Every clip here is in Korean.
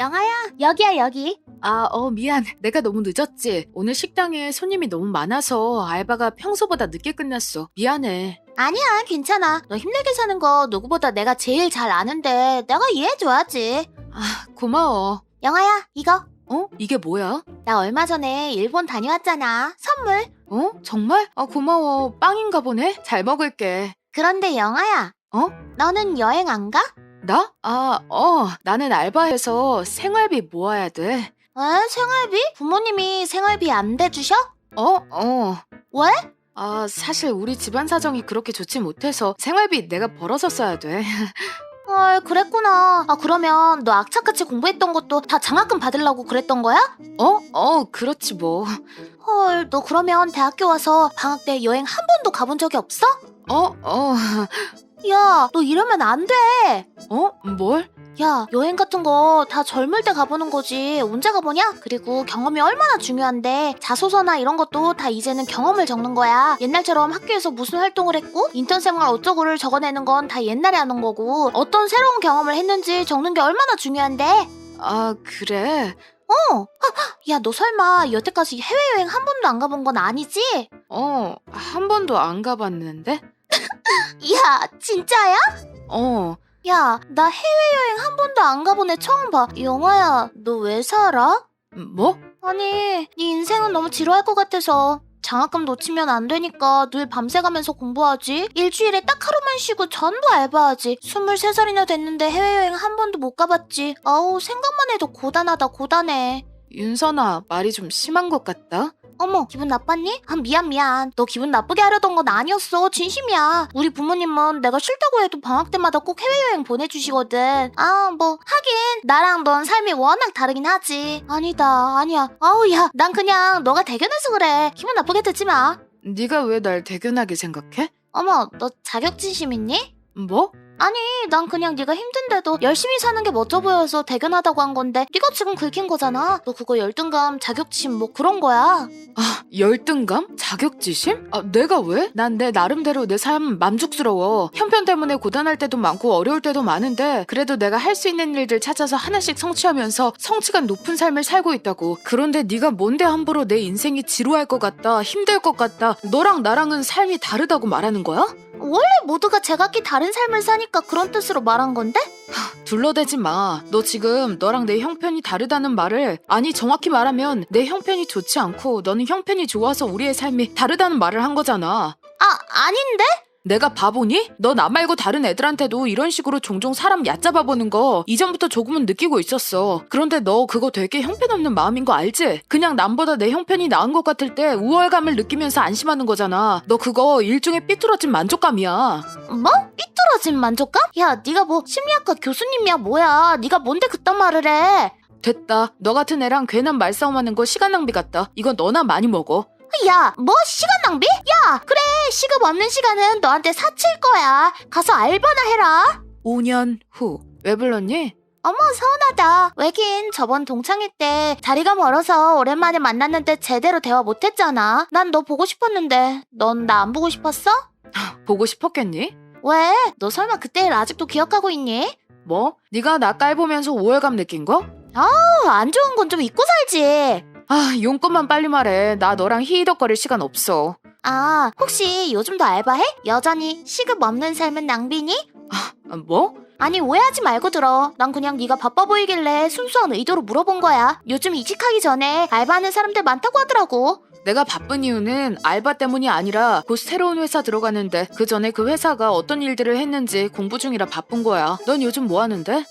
영아야, 여기야, 여기. 아, 어, 미안. 내가 너무 늦었지. 오늘 식당에 손님이 너무 많아서 알바가 평소보다 늦게 끝났어. 미안해. 아니야, 괜찮아. 너 힘들게 사는 거 누구보다 내가 제일 잘 아는데 내가 이해해줘야지. 아, 고마워. 영아야, 이거. 어? 이게 뭐야? 나 얼마 전에 일본 다녀왔잖아. 선물. 어? 정말? 아, 고마워. 빵인가 보네? 잘 먹을게. 그런데 영아야. 어? 너는 여행 안 가? 나? 아, 어. 나는 알바해서 생활비 모아야 돼. 에? 생활비? 부모님이 생활비 안 대주셔? 어? 어. 왜? 아, 사실 우리 집안 사정이 그렇게 좋지 못해서 생활비 내가 벌어서 써야 돼. 헐, 그랬구나. 아, 그러면 너 악착같이 공부했던 것도 다 장학금 받으려고 그랬던 거야? 어? 어, 그렇지 뭐. 헐, 너 그러면 대학교 와서 방학 때 여행 한 번도 가본 적이 없어? 어? 어? 야, 너 이러면 안 돼. 어? 뭘? 야, 여행 같은 거 다 젊을 때 가보는 거지. 언제 가보냐? 그리고 경험이 얼마나 중요한데 자소서나 이런 것도 다 이제는 경험을 적는 거야. 옛날처럼 학교에서 무슨 활동을 했고 인턴 생활 어쩌고를 적어내는 건 다 옛날에 하는 거고 어떤 새로운 경험을 했는지 적는 게 얼마나 중요한데. 아, 그래? 어. 야, 너 설마 여태까지 해외여행 한 번도 안 가본 건 아니지? 어, 한 번도 안 가봤는데? 야, 진짜야? 어, 야, 나 해외여행 한 번도 안 가본 애 처음 봐. 영아야, 너 왜 살아? 뭐? 아니, 네 인생은 너무 지루할 것 같아서 장학금 놓치면 안 되니까 늘 밤새 가면서 공부하지. 일주일에 딱 하루만 쉬고 전부 알바하지. 23살이나 됐는데 해외여행 한 번도 못 가봤지. 아우, 생각만 해도 고단하다, 고단해. 윤선아, 말이 좀 심한 것 같다? 어머, 기분 나빴니? 아, 미안, 미안. 너 기분 나쁘게 하려던 건 아니었어. 진심이야. 우리 부모님은 내가 싫다고 해도 방학 때마다 꼭 해외여행 보내주시거든. 아, 뭐, 하긴, 나랑 넌 삶이 워낙 다르긴 하지. 아니다, 아니야. 아우, 야, 난 그냥 너가 대견해서 그래. 기분 나쁘게 듣지 마. 네가 왜 날 대견하게 생각해? 어머, 너 자격지심 있니? 뭐? 아니, 난 그냥 네가 힘든데도 열심히 사는 게 멋져 보여서 대견하다고 한 건데 네가 지금 긁힌 거잖아. 너 그거 열등감, 자격지심 뭐 그런 거야. 아, 열등감? 자격지심? 아, 내가 왜? 난 내 나름대로 내 삶 만족스러워. 형편 때문에 고단할 때도 많고 어려울 때도 많은데 그래도 내가 할 수 있는 일들 찾아서 하나씩 성취하면서 성취감 높은 삶을 살고 있다고. 그런데 네가 뭔데 함부로 내 인생이 지루할 것 같다, 힘들 것 같다, 너랑 나랑은 삶이 다르다고 말하는 거야? 원래 모두가 제각기 다른 삶을 사니까 그런 뜻으로 말한 건데? 둘러대지 마. 너 지금 너랑 내 형편이 다르다는 말을 아니 정확히 말하면 내 형편이 좋지 않고 너는 형편이 좋아서 우리의 삶이 다르다는 말을 한 거잖아. 아, 아닌데? 내가 바보니? 너 나 말고 다른 애들한테도 이런 식으로 종종 사람 얕잡아 보는 거 이전부터 조금은 느끼고 있었어. 그런데 너 그거 되게 형편없는 마음인 거 알지? 그냥 남보다 내 형편이 나은 것 같을 때 우월감을 느끼면서 안심하는 거잖아. 너 그거 일종의 삐뚤어진 만족감이야. 뭐? 삐뚤어진 만족감? 야, 네가 뭐 심리학과 교수님이야 뭐야? 네가 뭔데 그딴 말을 해? 됐다. 너 같은 애랑 괜한 말싸움하는 거 시간 낭비 같다. 이건 너나 많이 먹어. 야, 뭐 시간 낭비? 야, 그래 시급 없는 시간은 너한테 사칠 거야. 가서 알바나 해라. 5년 후. 왜 불렀니? 어머 서운하다. 왜긴 저번 동창회 때 자리가 멀어서 오랜만에 만났는데 제대로 대화 못했잖아. 난 너 보고 싶었는데 넌 나 안 보고 싶었어? 보고 싶었겠니? 왜? 너 설마 그때 일 아직도 기억하고 있니? 뭐? 네가 나 깔보면서 우월감 느낀 거? 어, 안 좋은 건 좀 잊고 살지. 아, 용건만 빨리 말해. 나 너랑 히히덕거릴 시간 없어. 아, 혹시 요즘도 알바해? 여전히 시급 없는 삶은 낭비니? 아, 뭐? 아니 오해하지 말고 들어. 난 그냥 네가 바빠 보이길래 순수한 의도로 물어본 거야. 요즘 이직하기 전에 알바하는 사람들 많다고 하더라고. 내가 바쁜 이유는 알바 때문이 아니라 곧 새로운 회사 들어가는데 그 전에 그 회사가 어떤 일들을 했는지 공부 중이라 바쁜 거야. 넌 요즘 뭐 하는데?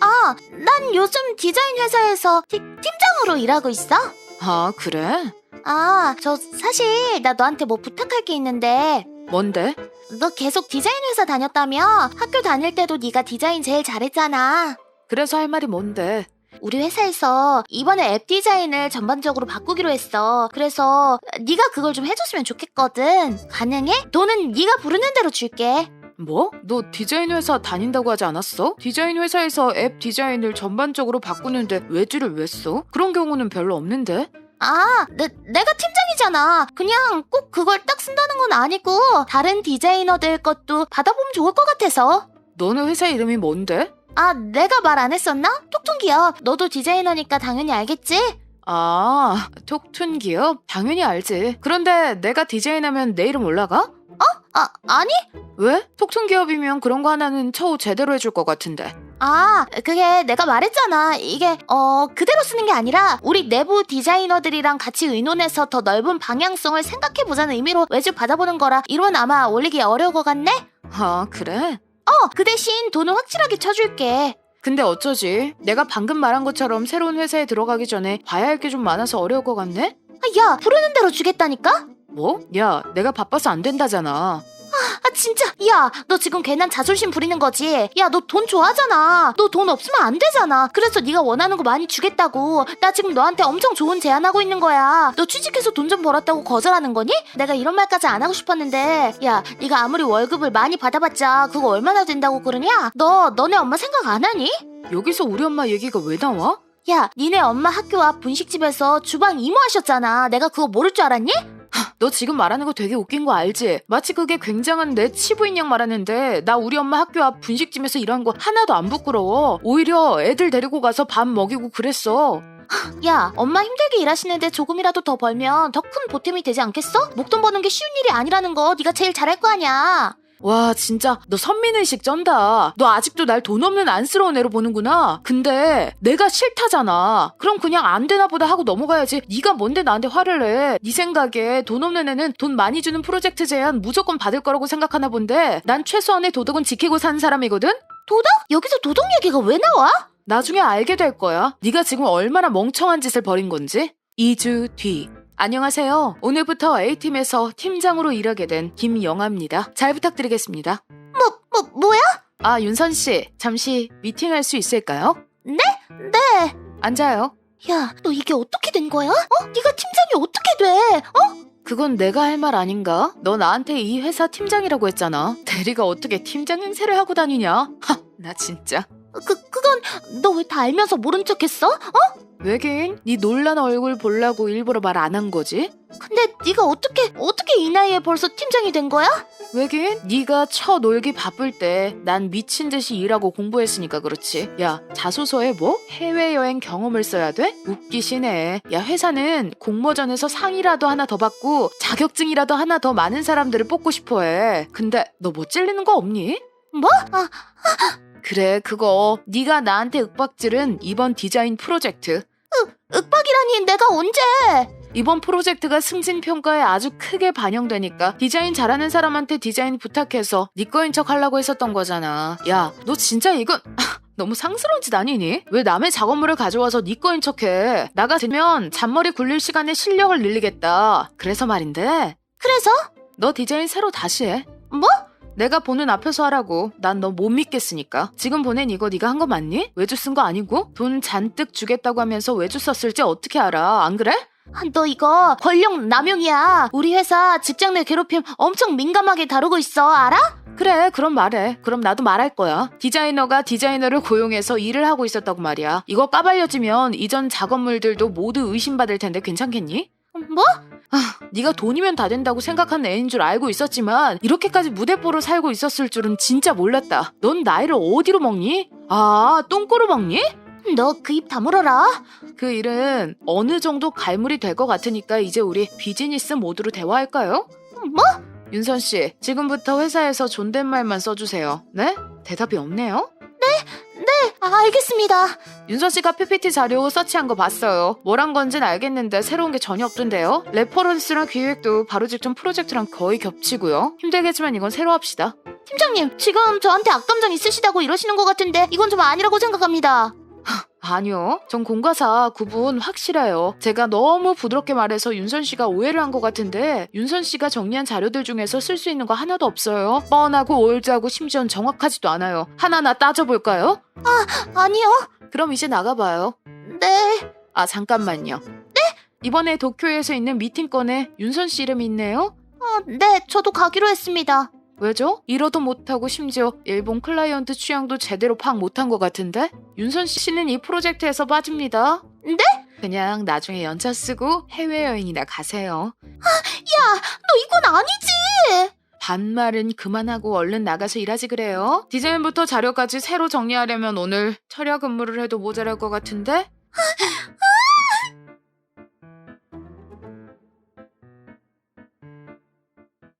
아, 난 요즘 디자인 회사에서 티- 팀장으로 일하고 있어. 아, 그래? 아, 저 사실 나 너한테 뭐 부탁할 게 있는데 뭔데? 너 계속 디자인 회사 다녔다며? 학교 다닐 때도 네가 디자인 제일 잘했잖아. 그래서 할 말이 뭔데? 우리 회사에서 이번에 앱 디자인을 전반적으로 바꾸기로 했어. 그래서 네가 그걸 좀 해줬으면 좋겠거든. 가능해? 돈은 네가 부르는 대로 줄게. 뭐? 너 디자인 회사 다닌다고 하지 않았어? 디자인 회사에서 앱 디자인을 전반적으로 바꾸는데 외주를 왜 써? 그런 경우는 별로 없는데? 아, 내, 내가 팀장이잖아. 그냥 꼭 그걸 딱 쓴다는 건 아니고 다른 디자이너들 것도 받아보면 좋을 것 같아서. 너네 회사 이름이 뭔데? 아, 내가 말 안 했었나? 톡톡 기업. 너도 디자이너니까 당연히 알겠지? 아, 톡툰 기업? 당연히 알지. 그런데 내가 디자인하면 내 이름 올라가? 아, 아니? 왜? 톡툰 기업이면 그런 거 하나는 처우 제대로 해줄 것 같은데. 아, 그게 내가 말했잖아. 이게, 어, 그대로 쓰는 게 아니라, 우리 내부 디자이너들이랑 같이 의논해서 더 넓은 방향성을 생각해보자는 의미로 외주 받아보는 거라, 이론 아마 올리기 어려울 것 같네? 아, 그래? 어, 그 대신 돈은 확실하게 쳐줄게. 근데 어쩌지? 내가 방금 말한 것처럼 새로운 회사에 들어가기 전에 봐야 할 게 좀 많아서 어려울 것 같네? 아, 야, 부르는 대로 주겠다니까? 뭐? 야, 내가 바빠서 안 된다잖아. 아, 진짜. 야, 너 지금 괜한 자존심 부리는 거지? 야, 너 돈 좋아하잖아. 너 돈 없으면 안 되잖아. 그래서 네가 원하는 거 많이 주겠다고. 나 지금 너한테 엄청 좋은 제안하고 있는 거야. 너 취직해서 돈 좀 벌었다고 거절하는 거니? 내가 이런 말까지 안 하고 싶었는데. 야, 네가 아무리 월급을 많이 받아봤자 그거 얼마나 된다고 그러냐? 너 너네 엄마 생각 안 하니? 여기서 우리 엄마 얘기가 왜 나와? 야, 니네 엄마 학교 앞 분식집에서 주방 이모 하셨잖아. 내가 그거 모를 줄 알았니? 너 지금 말하는 거 되게 웃긴 거 알지? 마치 그게 굉장한 내 치부인 양 말하는데 나 우리 엄마 학교 앞 분식집에서 일한 거 하나도 안 부끄러워. 오히려 애들 데리고 가서 밥 먹이고 그랬어. 야, 엄마 힘들게 일하시는데 조금이라도 더 벌면 더 큰 보탬이 되지 않겠어? 목돈 버는 게 쉬운 일이 아니라는 거 네가 제일 잘할 거 아니야. 와 진짜 너 선민의식 쩐다. 너 아직도 날 돈 없는 안쓰러운 애로 보는구나. 근데 내가 싫다잖아. 그럼 그냥 안 되나 보다 하고 넘어가야지. 네가 뭔데 나한테 화를 내. 네 생각에 돈 없는 애는 돈 많이 주는 프로젝트 제안 무조건 받을 거라고 생각하나 본데 난 최소한의 도덕은 지키고 산 사람이거든? 도덕? 여기서 도덕 얘기가 왜 나와? 나중에 알게 될 거야. 네가 지금 얼마나 멍청한 짓을 벌인 건지. 2주 뒤. 안녕하세요. 오늘부터 A팀에서 팀장으로 일하게 된 김영아입니다. 잘 부탁드리겠습니다. 뭐, 뭐, 뭐야? 아, 윤선 씨. 잠시 미팅할 수 있을까요? 네. 앉아요. 야, 너 이게 어떻게 된 거야? 어? 네가 팀장이 어떻게 돼? 어? 그건 내가 할 말 아닌가? 너 나한테 이 회사 팀장이라고 했잖아. 대리가 어떻게 팀장 행세를 하고 다니냐? 하, 나 진짜. 그, 그건 너 왜 다 알면서 모른 척 했어? 어? 외계인? 네 놀란 얼굴 보려고 일부러 말 안 한 거지? 근데 네가 어떻게, 어떻게 이 나이에 벌써 팀장이 된 거야? 외계인? 네가 쳐 놀기 바쁠 때 난 미친 듯이 일하고 공부했으니까 그렇지. 야, 자소서에 뭐? 해외여행 경험을 써야 돼? 웃기시네. 야, 회사는 공모전에서 상이라도 하나 더 받고 자격증이라도 하나 더 많은 사람들을 뽑고 싶어 해. 근데 너 뭐 찔리는 거 없니? 뭐? 아, 그래, 그거. 네가 나한테 윽박질은 이번 디자인 프로젝트. 윽박이라니 내가 언제? 이번 프로젝트가 승진 평가에 아주 크게 반영되니까 디자인 잘하는 사람한테 디자인 부탁해서 네 거인 척 하려고 했었던 거잖아. 야, 너 진짜 이건 너무 상스러운 짓 아니니? 왜 남의 작업물을 가져와서 네 거인 척해? 나 같으면 잔머리 굴릴 시간에 실력을 늘리겠다. 그래서 말인데 그래서? 너 디자인 새로 다시 해. 뭐? 내가 보는 앞에서 하라고. 난 너 못 믿겠으니까. 지금 보낸 이거 네가 한 거 맞니? 외주 쓴 거 아니고? 돈 잔뜩 주겠다고 하면서 외주 썼을지 어떻게 알아? 안 그래? 아, 너 이거 권력 남용이야. 우리 회사 직장 내 괴롭힘 엄청 민감하게 다루고 있어. 알아? 그래, 그럼 말해. 그럼 나도 말할 거야. 디자이너가 디자이너를 고용해서 일을 하고 있었다고 말이야. 이거 까발려지면 이전 작업물들도 모두 의심받을 텐데 괜찮겠니? 뭐? 네가 돈이면 다 된다고 생각하는 애인 줄 알고 있었지만 이렇게까지 무대뽀로 살고 있었을 줄은 진짜 몰랐다. 넌 나이를 어디로 먹니? 아, 똥꼬로 먹니? 너 그 입 다물어라. 그 일은 어느 정도 갈물이 될 것 같으니까 이제 우리 비즈니스 모드로 대화할까요? 뭐? 윤선 씨, 지금부터 회사에서 존댓말만 써주세요. 네? 대답이 없네요? 아, 알겠습니다. 윤선 씨가 PPT 자료 서치한 거 봤어요. 뭘한 건진 알겠는데 새로운 게 전혀 없던데요. 레퍼런스랑 기획도 바로 직전 프로젝트랑 거의 겹치고요. 힘들겠지만 이건 새로 합시다. 팀장님, 지금 저한테 악감정 있으시다고 이러시는 것 같은데 이건 좀 아니라고 생각합니다. 아니요. 전 공과사 구분 확실해요. 제가 너무 부드럽게 말해서 윤선 씨가 오해를 한 것 같은데 윤선 씨가 정리한 자료들 중에서 쓸 수 있는 거 하나도 없어요. 뻔하고 올드하고 심지어는 정확하지도 않아요. 하나하나 따져볼까요? 아니요. 그럼 이제 나가봐요. 네. 아 잠깐만요. 네? 이번에 도쿄에서 있는 미팅권에 윤선 씨 이름이 있네요? 아, 네, 저도 가기로 했습니다. 왜죠? 이러도 못하고 심지어 일본 클라이언트 취향도 제대로 파악 못한 것 같은데? 윤선 씨는 이 프로젝트에서 빠집니다. 네? 그냥 나중에 연차 쓰고 해외여행이나 가세요. 너 이건 아니지. 반말은 그만하고 얼른 나가서 일하지 그래요. 디자인부터 자료까지 새로 정리하려면 오늘 철야 근무를 해도 모자랄 것 같은데?